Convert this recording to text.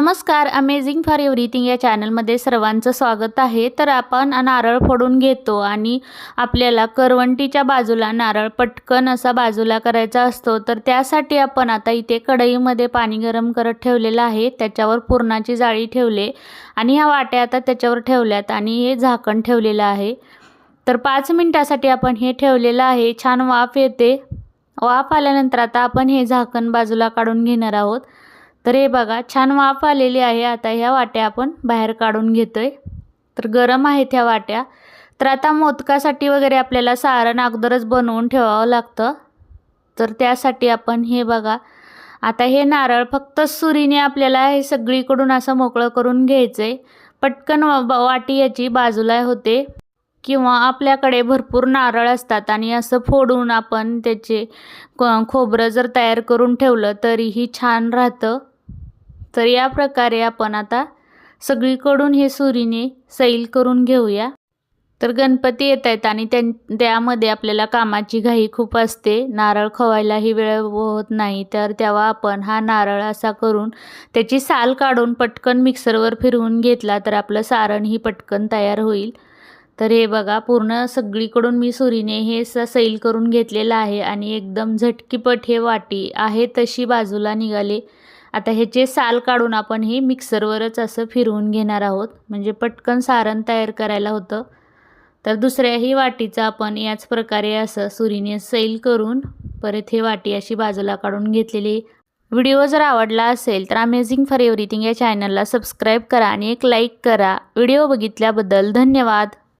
नमस्कार amazing for everything या चॅनलमध्ये सर्वांचं स्वागत आहे. तर आपण नारळ फोडून घेतो आणि आपल्याला करवंटीच्या बाजूला नारळ पटकन असा बाजूला करायचा असतो. तर त्यासाठी आपण आता इथे कढईमध्ये पाणी गरम करत ठेवलेलं आहे. त्याच्यावर पुरणाची जाळी ठेवले आणि ह्या वाट्या आता त्याच्यावर ठेवल्यात आणि हे झाकण ठेवलेलं आहे. तर पाच मिनटासाठी आपण हे ठेवलेलं आहे. छान वाफ येते. वाफ आल्यानंतर आता आपण हे झाकण बाजूला काढून घेणार आहोत. तर हे बघा छान वाफ आलेली आहे. आता ह्या वाट्या आपण बाहेर काढून घेतोय. तर गरम आहेत ह्या वाट्या. तर आता मोदकासाठी वगैरे आपल्याला सारण अगोदरच बनवून ठेवावं लागतं. तर त्यासाठी आपण हे बघा. आता हे नारळ फक्त सुरीने आपल्याला हे सगळीकडून असं मोकळं करून घ्यायचं आहे पटकन वाटी याची बाजूला होते. किंवा आपल्याकडे भरपूर नारळ असतात आणि असं फोडून आपण त्याचे क- खोबरं जर तयार करून ठेवलं तरीही छान राहतं. तर या प्रकारे आपण आता सगळीकडून हे सुरीने सैल करून घेऊया. तर गणपती येत आहेत आणि त्यां त्यामध्ये आपल्याला कामाची घाई खूप असते. नारळ खवायलाही वेळ होत नाही. तर तेव्हा आपण हा नारळ असा करून त्याची साल काढून पटकन मिक्सरवर फिरवून घेतला तर आपलं सारणही पटकन तयार होईल. तर हे बघा पूर्ण सगळीकडून मी सुरीने हे स सैल करून घेतलेलं आहे आणि एकदम झटकीपट हे वाटी आहे तशी बाजूला निघाले. आता ह्याचे साल काढून आपण हे मिक्सरवरच असं फिरवून घेणार आहोत म्हणजे पटकन सारण तयार करायला होतं. तर दुसऱ्याही वाटीचं आपण याच प्रकारे असं सुरीने सैल करून परत हे वाटी अशी बाजूला काढून घेतलेली. व्हिडिओ जर आवडला असेल तर अमेझिंग फॉर एव्हरीथिंग या चॅनलला सबस्क्राईब करा आणि एक लाईक करा. व्हिडिओ बघितल्याबद्दल धन्यवाद.